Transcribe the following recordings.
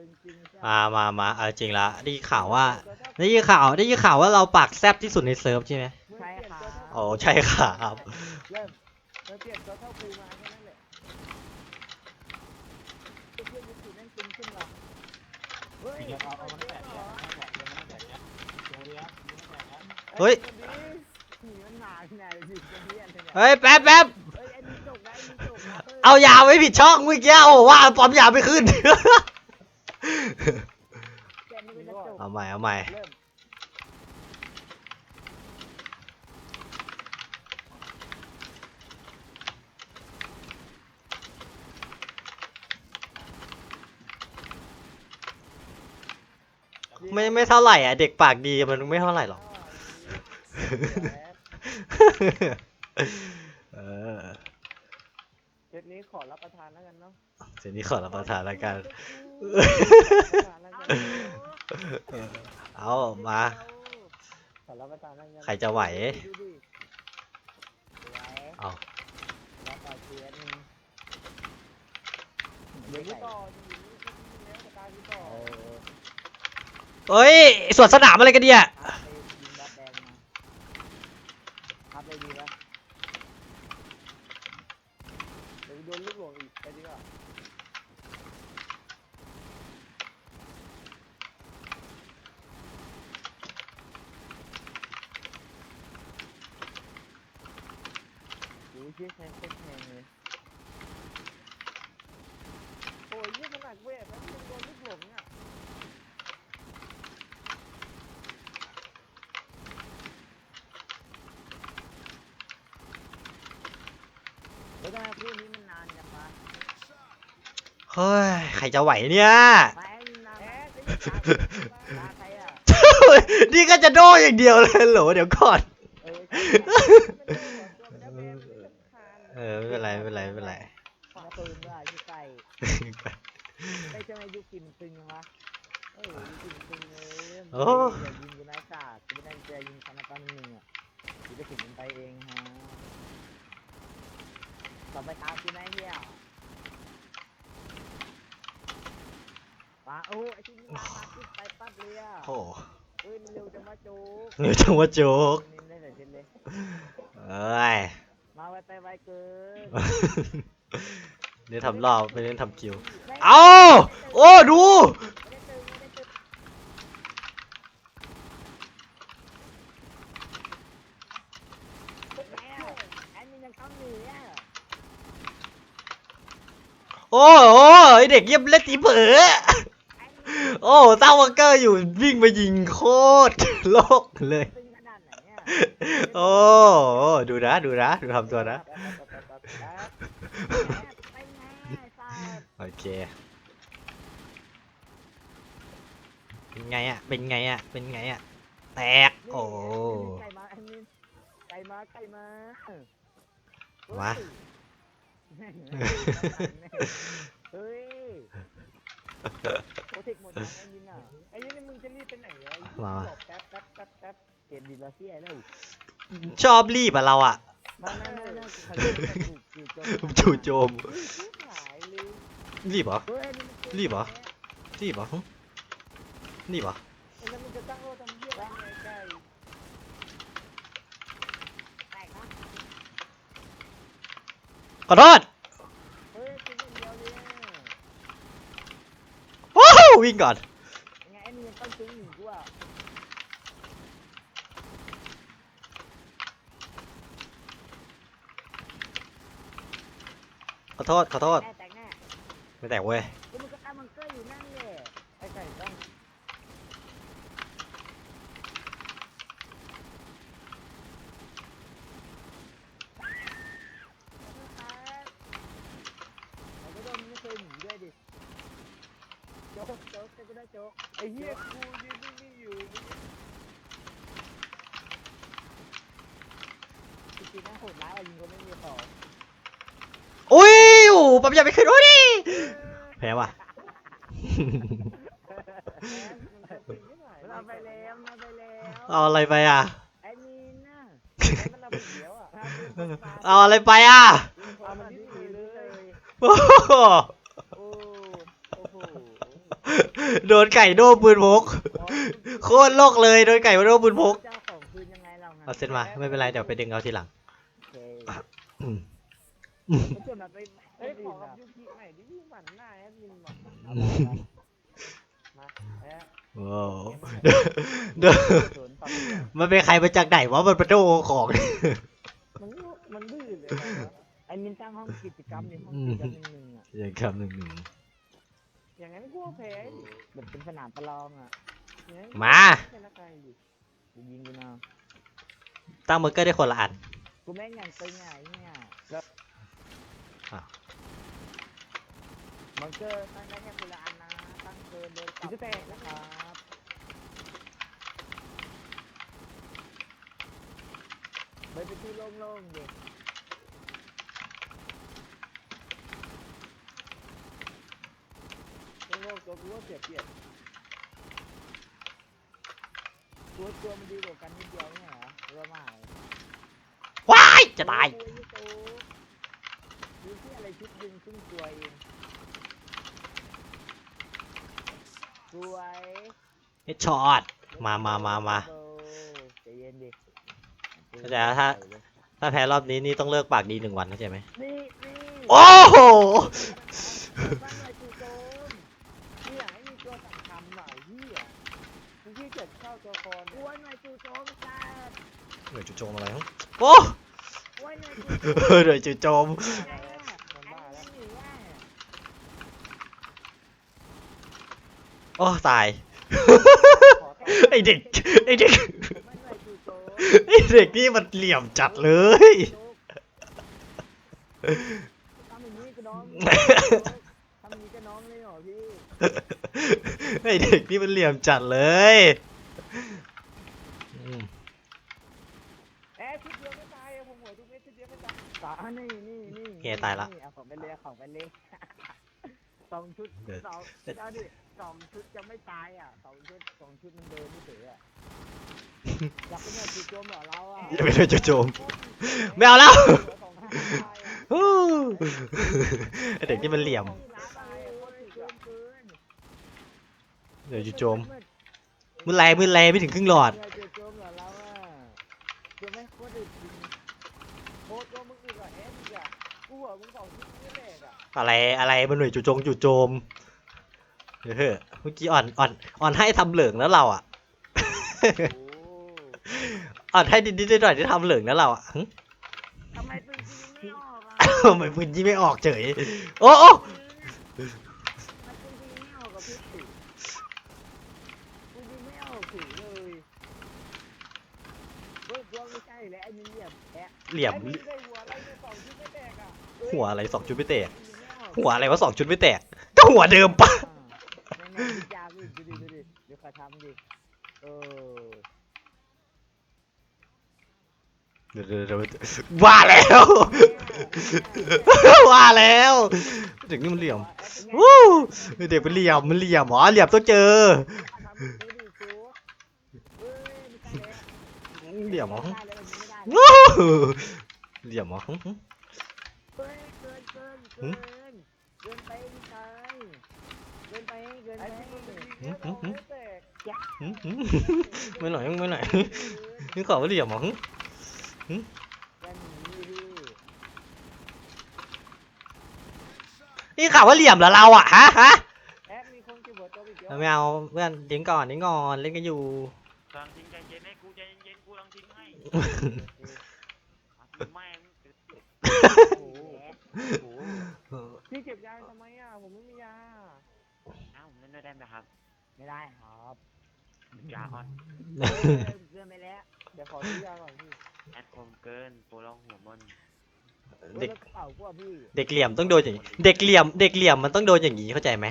ตึงจริงใช่มามามาเอาจริงละได้ยินข่าวว่าได้ยินข่าวได้ยินข่าวว่าเราปากแซบที่สุดในเซิร์ฟใช่ไหมใช่ค่ะโอ้ใช่ครับเริ่มเริ่มเปลี่ยนตัวเท่าครูมาแค่นั้นแหละเพื่อนยุคสี่นั่นตึงขึ้นหรอเฮ้ยเอาเอามันแตกเนี่ยมันแตกเนี่ยมันแตกเนี่ยโชว์ดิครับมันแตกเนี่ยเฮ้ยหนีมันหนาที่ไหนอยู่ตรงนี้อันเนี่ยเฮ้ยแป๊บแป๊บเฮ้ยไอ้นี่จบนะไอ้นี่จบนะฮ้ยเอายาไว้ผิดช่องเมื่อกี้โอ้ว่าปั๊มยาไม่ขึ้น แกนี่มันจะจบเอาใหม่เอาใหม่เริ่มไม่ไม่เท่าไหร่อะเด็กปากดีมันไม่เท่าไหร่หรอกเออเทปนี้ขอรับประทานแล้วกันเนาะเดี๋ยวนี้ขอรับประทานแล้วกัน เเอามา ใครจะไหว เอาเชียร์นึงเดี๋ยวกูต่อดีแล้วสตาร์กูต่อเอ้ยสวนสนามอะไรกันเนี่ยงบัตแดงมาพับไปดีปะเดี๋ยวกูโดนลูกหลงอีกไปดีกว่าโอ้ยเชี่ยแทงโคตรแทงเลยโอ้ยยี่ขนาดเวทแล้วยังโดนลูกหลงเนี่ย แล้วทำไมคู่นี้มันนานจังวะเฮ้ย ใครจะไหวเนี่ยไปนานแอ๊ะตาใครอะนี่ก็จะโดอย่างเดียวเลยเหรอเดี๋ยวก่อน เออเออไม่เป็นไรไม่เป็นไรไม่เป็นไร มาปืนด้วยยุคไก่ไอ้เจ้าแม่ยุคกินตึงยังวะเออยุคกินตึงเลยอย่ายิงกูนะศาสตร์กูไม่ได้จะยิงคานาปันหนึ่งอะกูจะถึงมันไปเองฮะ ต่อไปตามกูนะเฮียปาโอ้ไอ้ที่นี่มามาขึ้นไปปั๊บเลยอะโอ้เฮ้ยมันเร็วจังวะโจ๊กเนื้อจังว่าโจ๊กนี่ได้แต่เช่นเลยเอ้ย มาไวไปไวเกินเน้นทำรอบไม่เน้นทำคิว เอาโอ้ ดู ไม่ได้ตึงไม่ได้ตึงแล้วแอนมินยังต้องหนีอะ โอ้โหไอเด็กเยี่ยมเล่นตีเผลอแอนมินโอ้เต้าวังเกอร์อยู่วิ่งไปยิงโคตรโลกเลยตึงขนาดไหนเนี่ยโอ้ดูนะดูนะดูทำตัวนะ ไปไงฟาดโอเค เป็นไงอะ เป็นไงอะ เป็นไงอะ แตกโอ้ไก่มาแอนมินไก่มาไก่มามาเฮ้ยโปรเทคหมดแล้วไอ้ยินอะไอ้ยินนี่มึงจะรีบไปไหนวะมาบอกแป๊บแป๊บแป๊บแป๊บเกมดีลาเซียแล้วชอบรีบอะเราอะมาไม่ไม่ไม่เขาเรียกว่าถูกจู่โจมจู่โจมอุ๊ยชิบหายเลยรีบเหรอ เฮ้ยนี่มันกมรีบเหรอ รีบเหรอหึรีบเหรอไอ้แล้วมึงจะตั้งโลทำเหี้ยอะไรไก่แตกนะขอโทษ เฮ้ยกินอย่างเดียวเลยอะ วิ่งก่อนไงไอ้นี่ยังต้องซื้อหนึ่งกูอะขอโทษขอโทษแน่แตกแน่ไม่แตกเว้ยแล้วมึงก็ตั้งมังเกอร์อยู่นั่นเลยไอ้ไก่ต้อง เราก็โดนไม่เคยหนีด้วยดิ โจ๊กโจ๊กก็ได้โจ๊กไอ้เหี้ยกูยืนนิ่งๆอยู่จริงๆน่าโหดร้ายอะยิงคนไม่มีต่อ อุ้ย โอ้โหปั๊มยาไปขึ้นโอ้ยดิแพ้ว่ะ เราไปแล้วเราไปแล้วเอาอะไรไปอะ ไอ้นี่น่ะมันเอาไปเดียวอะเอาอะไรไปอะเอามันดิ้นหนีเลยโอ้โหโอ้โอ้โหโดนไก่โดนปืนพก โคตรโลกเลยโดนไก่โดนปืนพก เจ้าของคืนยังไงเรางั้นเอาเซ็ตมาไม่เป็นไรเดี๋ยวไปดึงเอาทีหลัง โอเคอืมแล้วส่วนแบบไป เฮ้ยขอกักับยูกิใหม่ดิยูหมันหน้าแอดมินบอกมาแอะโอ้เด้อเด้อศูนย์ปรับเปลี่ยนมันเป็นใครมาจากไหนวะมันเป็นโดของ มัน มันดื้อเลยนะไอ้มินตั้งห้องกิจกรรมในห้องกิจกรรมหนึ่งๆอะ อย่างคำหนึ่งหนึ่งอย่างนั้นกูก็แพ้ดิแบบเป็นสนามประลองอะอย่างนั้นมาชนะใครดิกูยิงกูนะตั้งเบอร์เกอร์ได้คนละอัน กูแม่งอย่างตึงอะไอ้เนี่ยแล้วอ้าว มันเกอร์ตั้งได้แค่คนละอันนะตั้งเกินโดนปรับแตกนะครับไปไปที่โล่งๆดิต้องโลกตัวกูว่าเสียเปรียบตัวตัวมันดีกว่ากันนิดเดียวเนี่ยเหรอหรือว่าไม่ว้ายจะตายโอ้ยโตดูที่อะไรชุดดึงครึ่งตัวเอง สวยเฮดช็อตมามามามาใจเย็นดิเข้าใจแล้วถ้า ถ้าแพ้รอบนี้นี่ต้องเลิกปากดีหนึ่งวันเข้าใจไหมนี่นี่โอ้โห บ้านอะไรจู่โจมที่อยากให้มีตัวสั่งคำหน่อยที่อะมึงที่เกิดเข้าตัวคอนอ้วนหน่อยจู่โจมจัดเหนื่อยจุโจมอะไรครับโอ้อ้วนหน่อยจู่โจม เหนื่อยจุโจมมันบ้าแล้ว โอ้ตายขอต่อไอเด็ก ไอเด็กบ้านอะไรจู่โจมไอเด็กนี่มันเหลี่ยมจัดเลย ทำอย่างนี้กับน้องทำอย่างนี้กับน้องเลยเหรอพี่ไอเด็กนี่มันเหลี่ยมจัดเลยอืมแอะชุดเดียวไม่ตายอะผมหัวทุกเม็ดชุดเดียวไม่ตายตานี่นี่นี่เฮียตายละนี่เอาของไปเลยเอาของไปเลย สองชุดเดี๋ยวสองเอาดิ สองชุดจะไม่ตายอะสองชุดสองชุดมันเดินไม่เฉยอะอยากเป็นแบบจู่โจมเหรอเราอะอย่าไปเลยจุโจม ไม่เอาแล้วสองห้าตายอะฮู้ไอเด็กนี่มันเหลี่ยมน้าตายอะโคตรจู่โจมเกินเหนื่อยจุโจมมือแรงมือแรงไม่ถึงครึ่งหลอดเหนื่อยจู่โจมเหรอเราอะตัวไม่งโคตรอึดจริงโคตรตัวมึงอื่นกว่าแอดอีกอะกูหัวมึงสองชุดไม่แตกอะอะไรอะไรมันหน่วยจุจงจุโจม เฮ้ยเมื่อกี้อ่อนอ่อนอ่อนให้ทำเหลืองแล้วเราอะโอ้อ่อนให้นิดๆหน่อยๆที่ทำเหลืองแล้วเราอะหึทำไมปืนยิงไม่ออกอะทำไมปืนยิงไม่ออกเฉย โอ้โอ้มันปืนยิงไม่ออกกับพี่ปืนยิงไม่ออกถือเลยเฮ้ยพวกไม่ใช่แล้วไอ้นี่เหลี่ยมแอะเหลี่ยม ไอ้มึงได้หัวอะไรเนี่ยสองชุดไม่แตกอะหัวอะไรสองชุดไม่แตกยิงไม่ออกหัวอะไรวะสองชุดไม่แตก ก็หัวเดิมปะ อ่าแม่งๆวิจารณ์ดิดูดิดูดิเดี๋ยวขอทำดิเออเดี๋ยวเดี๋ยวเดี๋ยวว่าแล้ว ว่าแล้วเด็กนี่มันเหลี่ยมวู้เด็กเป็นเหลี่ยมมันเหลี่ยมอ๋อเหลี่ยมต้องเจอทำดิดูดิซูเฮ้ยไม่ใช่แล้วเหลี่ยมเหรอไม่ได้แล้วมันไม่ได้วู้เหลี่ยมเหรอหึหึเฮ้ยเกินเกินเกินเกินไปไม่ใช่ เกินไปเกินไปที่มึงยิงเนี่ยสองไม่แตกหึหึไม่หน่อยไม่หน่อยนี่ขอว่าเหลี่ยมเหรอหึนี่ข่าวว่าเหลี่ยมเหรอเราอะฮะฮะเก็บหัวตัวอีกเยอะไม่เอาเพื่อนดิ้งก่อนดิ้งก่อนเล่นกันอยู่กำลังทิ้งใจเย็นให้กูใจเย็นๆกูกำลังทิ้งให้แม่งโอ้โหพี่เก็บยาทำไมอะผมไม่มียา อ้าเล่นด้วยได้ไหมครับไม่ได้ครับยาอ่อนเกินเกินไปแล้ว เดี๋ยวขอซื้อยาก่อนพี่แอดคมเกินโปรลองหัวมันเด็กกระเป๋ากูอะพี่เด็กเหลี่ยมต้องโดนอย่างนี้ เด็กเหลี่ยม เด็กเหลี่ยมมันต้องโดนอย่างนี้เข้าใจไหม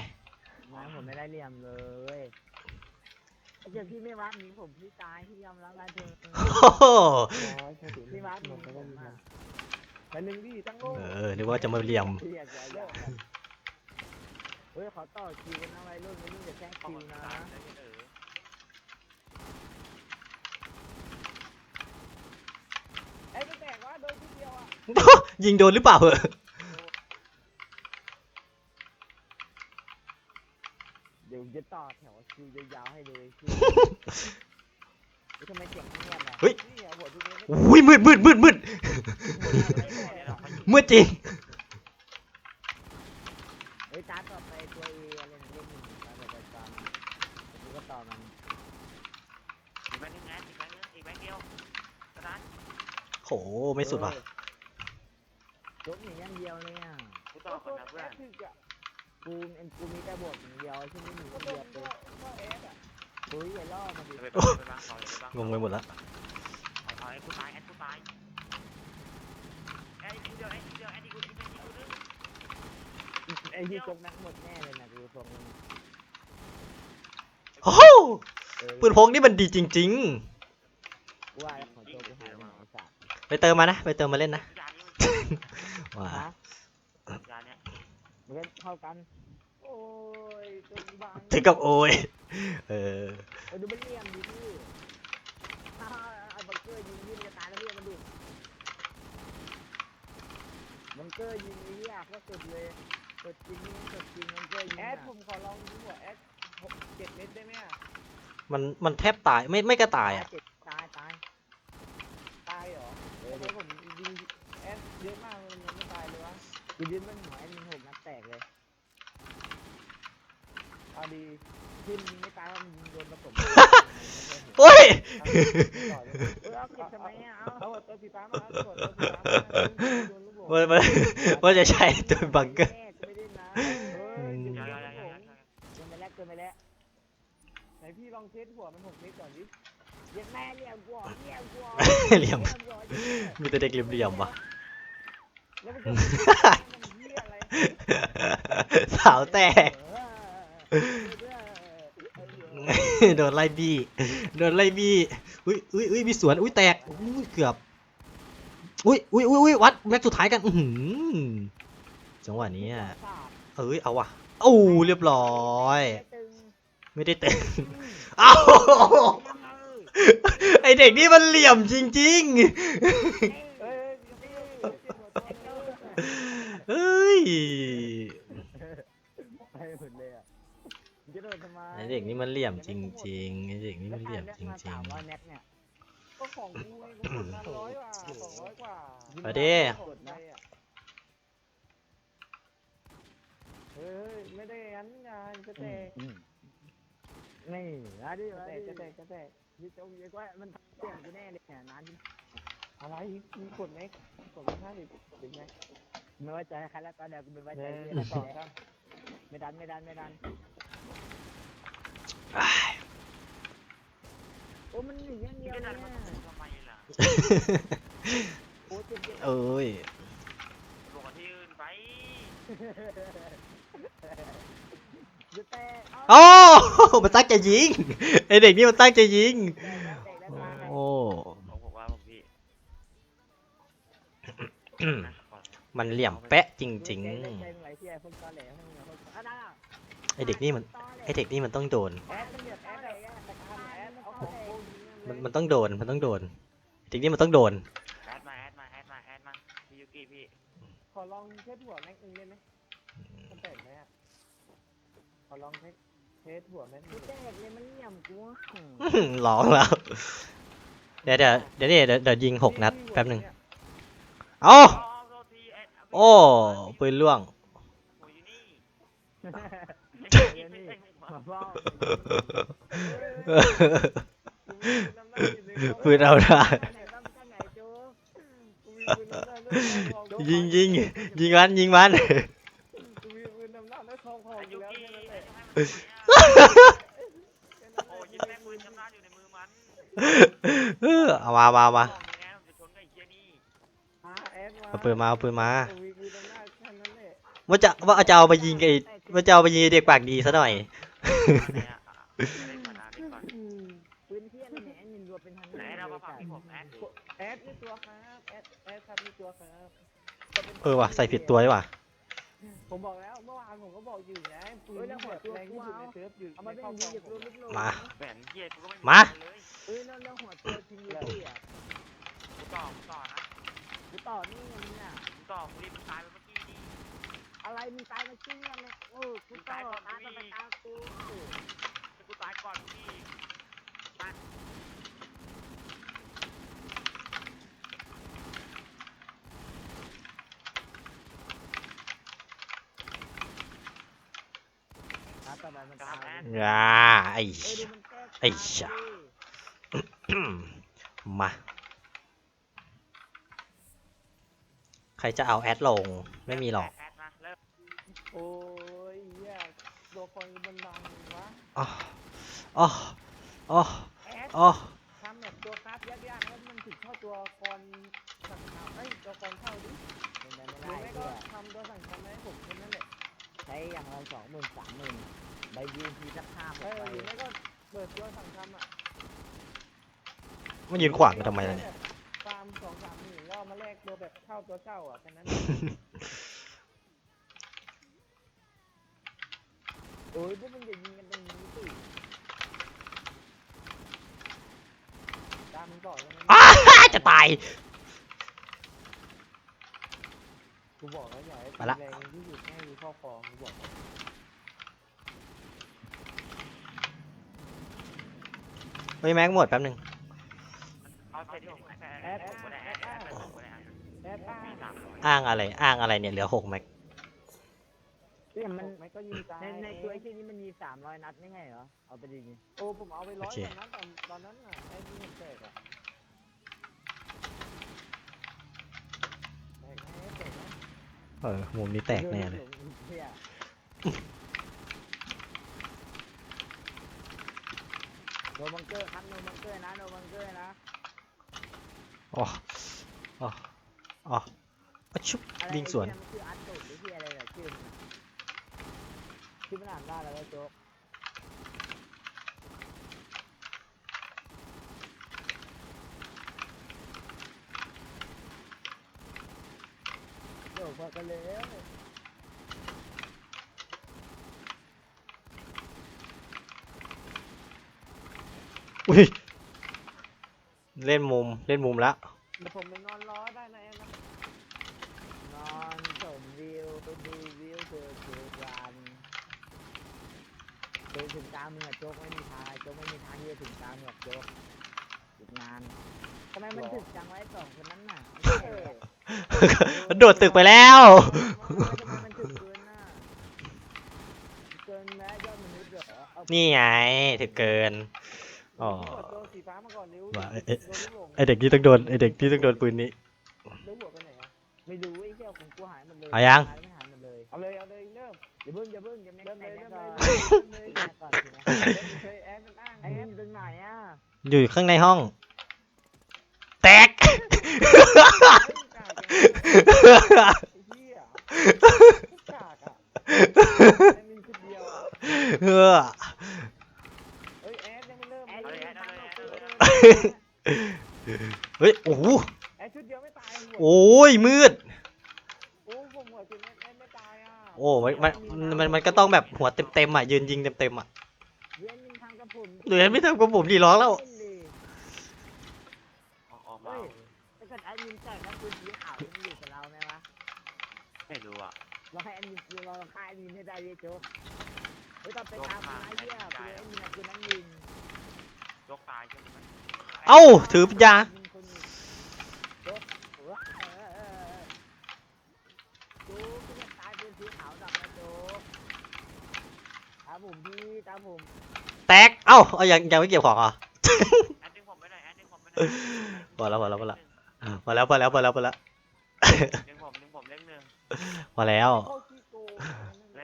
น้ำผมไม่ได้เหลี่ยมเลยถ้าเกิดพี่ไม่วัดหนี้ผมพี่ตายพี่ยอมรับแล้วเถอะโอ้โหร้อยแค่สิบพี่วัดหนี้ผมอะแต่หนึ่งดิตั้งโง่เออนึกว่าจะมาเหลี่ยม เรียกอย่าเลิกกันเฮ้ยขอต่อคิวกันนะวัยรุ่นวัยรุ่นอย่าแช่งเข้าคิวมานะตามได้เออไอ้ไม่แตกว่าโดนทีเดียวอะยิงโดนหรือเปล่าเหอะเดี๋ยวจะจะต่อแถวคิวยาวๆให้เลยคิวเฮ้ยทำไมเสียงเงียบอะเฮ้ยนี่อะหัวทุกเม็ดไม่อุ้ยมืดมืดมืดมืดเนี่ยเราค่อยยิงมืดจริง เฮ้ยตาต่อไปตัวเออะไรนะเล่นหนึ่งตาต่อไปตามกูก็ต่อมันอีกแบงค์นึงแอดอีกแบงค์นึงอีกแบงค์เดียวกระดานโหไม่สุดว่ะยกหนีอย่างเดียวเลยอะกูต่อก่อนนะเพื่อนกูเอ็นกูมีแต่บทอย่างเดียวใช่ไมหนีคนเดียวเลยเฮ้ยอย่าล่อมาดิไปบังไปบังต่ออย่าไปบังงงไปหมดล้วเอาเอาไอ้กูตายไอ้กูตายไอ้กูเดียวไอ้กูเดียวไอ้กูเดียวไอ้กู อ้ที่จกนักหมดแน่เลยนะดูทรงมันโอ้โหเออปืนพกนี่มันดีจริง กูว่าของโจกูหายไปไหนไอ้สัตว์ๆ ไปเติมมานะ ไปเติมมาเล่นนะ ยานี้มันว้าฮะยาเนี้ยมันก็เท่ากัน โอ้ยจนบางถึงกับโอยเออ เออดูมันเหลี่ยมดิพี่ถ้าไอ้บังเกอร์ยิงพี่มันจะตายแล้วพี่มันดูบังเกอร์ยิงไอ้เหี้ยก็สุดเลย สุดจริงนี่มันสุดจริงบังเกอร์ยิงแออะดผมขอลองยิงหัวแอดหกเจ็ดเม็ดได้ไหมอะมันมันแทบตายไม่ไม่ก็ตายอะ เจ็บตายตายตายเหรอเออทำไมดิผมยิงแอดเยอะมากมันยังไม่ตายเลยวะกูยืนมันหัวไอ้ยิงหกนัดแตกเลยเอาดีที่มันยิงไม่ตายเพราะมันยิงโดนผสมโอ้ยต่อเลยเออเอาเก็บทำไมอะเอาเอาตัวสีฟ้ามาเอาตัวสีฟ้ามาโดนลูกหลงมันมันมันจะใช้ตัวบังเกอร์ พี่ลองเทสหัวมันหกเม็ดก่อนดิเย็นแม่เหลี่ยมกูอะเหลี่ยมกูอะเหลี่ยมกูอะมีแต่เด็กเหลี่ยมๆว่ะ แล้วมันจะมันเหี้ยอะไรสาวแตก โดนไล่บี้ โดนไล่บี้ อุ้ยอุ้ยอุ้ยมีสวน อุ้ยแตก อุ้ยเกือบ อุ้ยอุ้ยอุ้ยอุ้ยวัดแม็กสุดท้ายกัน อือหือจังหวะนี้อะเอ้ย เอาว่ะโอ้เรียบร้อย ไม่ได้เต็มเอาไอเด็กนี่มันเหลี่ยมจริงๆเฮ้ยไอเด็กนี่มันเหลี่ยมจริงๆไอเด็กนี่มันเหลี่ยมจริงสามร้อยแม็กเนี่ยก็ของกูไงกูกดมาร้อยกว่าสองร้อยกว่าๆเอาดิเฮ้ยไม่ได้งั้นงานจะแตก อืมนี่อะดิจะอะแตดิกจะแตกจะแตกยี่จงยี่ก้อยมันเปลี่ยนกูแน่เลยเนี่ยนานที่อะไรมีกดไหมกดไม่ห้าสิบถึงไหมไม่ไว้ใจใครแล้วตอนเดี๋ยวกูไม่ไว้ใจหนึ่เพื่อนงแล้วสองต่อสามไม่ดันไม่ดันไม่ดันอ้ายโอ้มันหนีอย่างเดีพี่ยวก็เลดัยนมาอะทำไมล่ะโอ้เจ็บเจ็บเอ้ยลงกับที่อื่นไปจะแตก โอ้มันตั้งใจยิงไอเด็กนี่มันตั้งใจยิงแตกแล้วแตกแล้วตายโอ้ผมบอกว่าผมพี่อืมนะขอมันเหลี่ยมแปะจริงใจใจไหลที่ไอ้พวกตอแหลพวกเนี่ยพวกอะได้อะๆไอเด็กนี่มันไอเด็กนี่มันต้องโดนแอดมันเดือดแอดอะแต่ทำแอดเอาของกูยิงมันเลยมันต้องโดนมันต้องโดนเด็กนี่มันต้องโดนแอดมาแอดมาแอดมาแอดมาพี่ยูกี้พี่ขอลองเทสหัวแม็กนึงได้ไหมมันแตกไหมอะ ขอลองเทสเทสหัวแม็กนึกูงแตกเลยมันเหลี่ยมกูอะอื้อหือร้องแล้ว เดี๋ยวเดี๋ยวเดี๋ยวนี่เดี๋ยวเดี๋ยวยิงหกนัดแป๊บหนึ่งเอ้าอ๋อโทษทีแอดโอ้ปืนล่วงโอ้ยอยู่นี่เดี๋ยวนี่มาเฝ้าปืนเอาได้ ไหนบ้างข้างไหนโจ๊กยิงยิงยิงมันยิงมัน กูมีปืนนำหน้าและทองของไอ้อยูยู่แล้วกี้แค่นั้นแหละ โอ้ยยิงแม่ปืนชำนาญอยู่ในมือมันเออเอามามามาบอกมึงไงมันจะชนกับไอ้เหี้ยนี่อ่าแอดมาเอาปืนมาเอาปืนมากูมีปืนนำหน้าแค่นั้นแหละว่าจะว่าจะเอาไปยิงไอ้ว่าจะเอาไปยิงไอ้เด็กปากดีซะหน่อยไหนอะอะเล่นก่อนนะเล่นก่อนปืนเทียนแหนนินรัวเป็นทางไหนเรามาฟังที่ผมแอดแอดนี่ตัวครับแอดแอดครับนี่ตัวครับเออว่ะใส่ผิดตัวดีว่ะ ผมบอกแล้วเมื่อวานผมก็บอกอยู่ไงปืนที่แบบแรงที่สุดในเซิร์ฟอยู่เอาในมาเป็นครอบคดีรองอย่าผกลัวมลูกโลมาแหวนเหี้ยกูก็ไม่มาเลยเอ้ยแล้วแล้วหัวตัวทีมยูกี้อะกูต่อกูต่อนะกูต่อนี่ไงมึงอะกูต่อกูรีบมันตายไปเมื่อกี้นี่อะไรมึงตายมาจริงยังไงเออกูตายตายไปตายกูให้กูตายก่อนพี่ตายต่อไปมันตาย อ่าไอ้เอ้ยดูมันแก้ไอ้ชะมา ใครจะเอาแอดลง ไม่มีหรอกแอดมาเริ่มโอ้ยเหี้ยตัวคนมันบังวะอ๋ออ๋ออ๋อแอดอ๋อทำแบบตัวคราฟยากๆแล้วมันถึงเข้าตัวกรสั่งทำเอ้ยตัวกรเข้าดิเป็นไปหไม่รือได้ไม่เพื่ก็อทำตัวสั่งทำให้ผมแค่นั้นแหละใช้อย่างละสองหมื่นสามหมื่น ใบยืนทีสักห้าหเอกอใบหรือไม่ก็เปิดตัวสั่งทำอะมันยืนขวางกันทำไมล่ะเนี่ย ฟาร์มสองสามหมื่นแล้วเอามาแลกตัวแบบเข้าตัวเช่าอะแค่นั้นโอ้ยพวกมึงอย่ายิงกันตรงนี้สิตามมันต่อแล้วมันอ้าจะตาย กูบอกแล้วอย่าให้มาละ แรงที่สุดให้มีข้อครองกูบอกแล้ว เฮ้ยแม็กหมดแป๊บหนึ่งอ้างอะไร อ้างอะไรเนี่ยเหลือหกแม็กเนี่ยมันไม่ก็ยิงตายในในตัวไอ้ที่นี้มันมีสามร้อยนัดไม่ใช่เหรอ เอาไปยิงโอ้ผมเอาไปร้อยโอเคกว่านั้นตอนตอนนั้นน่ะไอ้ที่มันแตกอะเออมุมนี้แตกแน่เลย เหี้ย โนบังเกอร์ครับโนบังเกอร์นะโนบังเกอร์นะอ๋ออ๋ออ๋ออะชุบอะไรยิงสวนไอ้เหี้ยมันคืออัดตุดหรือที่อะไรเหรอชื่อมันอะชื่อมันอ่านได้แล้วไอ้โจ๊กโยกพอกันแล้ว อุ้ยเล่นมุมเล่นมุมแล้วเดี๋ยวผมไปนอนรอได้นะแอนนะนอนชมวิวดูวิวเธอทุกวันเดินถึงกลางเมืองอะโจ๊กไม่มีทางโจ๊กไม่มีทางที่จะถึงกลางเมืองโจ๊กอีกนานทำไมมันถึกจังไวะไอ้สองคนนั้นน่ะเออมันโดดตึกไปแล้ว ทำไมมันถึกเกินน่ะเกินแม้ยอดมนุษย์เหรอเอานี่ไงถึงเกิน อ๋อ กดตัวสีฟ้ามาก่อนเร็วว่าเอ๊ะโดนลูกหลงไอเด็กนี่ต้องโดนไอเด็กนี่ต้องโดนปืนนี้ แล้วหัวไปไหนอะไม่รู้ไอ้เหี้ยของกูหายหมดเลยเอายัง หไม่หายหมดเลยเอาเลยเอาเลยเริ่มอย่าเพิ่งอย่าเพิ่งอย่าแม็กเริ่มแต่เลยแม็เริ่กมก่เลอยนเริ่มเลยแม็กก่อนสินะเริ่มเลยแอนมันอ้างไอ้แอนี่นมันตรงไหนอะอยู่ข้างในห้อง แตกไอ้กากไอ้เหี้ยกากอะแอนมีชุดเดียวอะเฮ้อ เอ้ยแอนยังไม่เริ่ม แอ เลย น แยิงตามเรา เฮ้ย โอ้โห อนชุดเดียวไม่ตายหัว โอ้ยมืด โอ้ผมหัวจุดแอนแอนไม่ตายอะโอ้มันมันมันมันก็ต้องแบบหัวเต็มๆอะยืนยิงเต็มๆอะเวียนยิงทางกระผมเหลือไม่ทำกับผมดีร้องแล้วเนดิออกออกมาเฮ้ยถ้าเกิดแอดมินแจกแล้วคุณสีขาวมันอยู่กับเราไหมวะไม่รู้อะเราให้แอดมินคือเราฆ่าแอดมินให้ได้ดิโจ๊กเฮ้ยต้องไปตามคนร้ายเหี้ยคือแอดมินอะคือนั่งยิง ยกตายใช่ไหมเอ้าถือปัญญา ยิงคนอยู่โจ๊กเออเออเออเออโจ๊กที่จะตายเป็นสีขาวดำนะโจ๊กตามผม พี่ตามผมแตก เอ้าเอายังยังไม่เก็บของเหรอะแอดดึงผมไปหน่อยแอดดึงผมไปหน่อยพอแล้วพอแล้วพอแล้ว พอแล้วพอแล้วพอแล้วพอแล้วดึงผมดึงผมเล่งหนึ่งพอแล้ว โคตรขี้โกง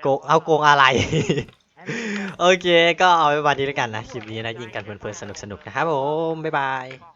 โกงเอาโกงอะไร แอดมิน โอเค ก็เอาไว้วันนี้แล้วกันนะ คลิปนี้นะยิงกันเพลินๆสนุกๆนะครับผม บ๊ายบาย บอก